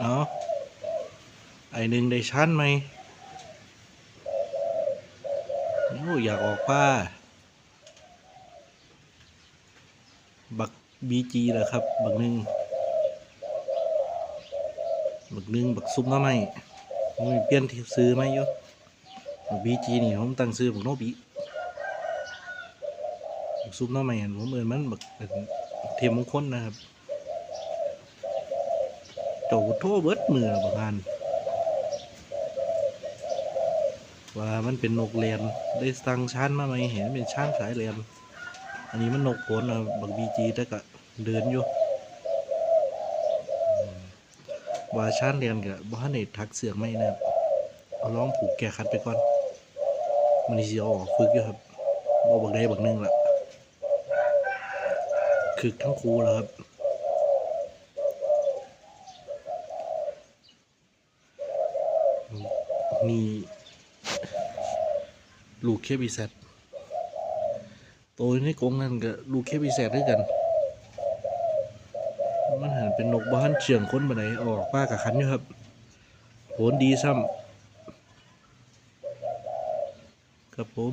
เนาะไอหนึ่งได้ชั้นไหมโอ้อยากออกป้า บักบีจีเหรอครับ บักหนึ่งบักหนึ่งบักซุปน้ำไหมผมมีเปลี่ยนที่ซื้อไหมยู่บักบีจีนี่ผมตั้งซื้อบักโนบิบักซุปน้ำไหมอันผมเอินมันบักเป็นเทียมมงคลนะครับ โจโทเบิดมือประมาณว่ามันเป็นนกเรียนได้สั่งชั้นมาไหมเห็นเป็นชั้นสายเรียนอันนี้มันนกโขนนะบักบีจีแต่ก็เดินอยู่ว่าชั้นเรียนกับบ้านเนทักเสือกไหมนะเอาลองผูกแกคัดไปก่อนมันนี่สิออกฝึกอยู่ครับบอบักได้บักหนึงละคือทั้งครูแล้วครับ มีลูกเคบีแซดตัวนี้กงนั่นก็ลูกเคบีแซดด้วยกัน มันหันเป็นนกบ้านเฉียงค้นไปไหนออกป้ากับคันอยู่ครับโหนดีซ้ำครับผม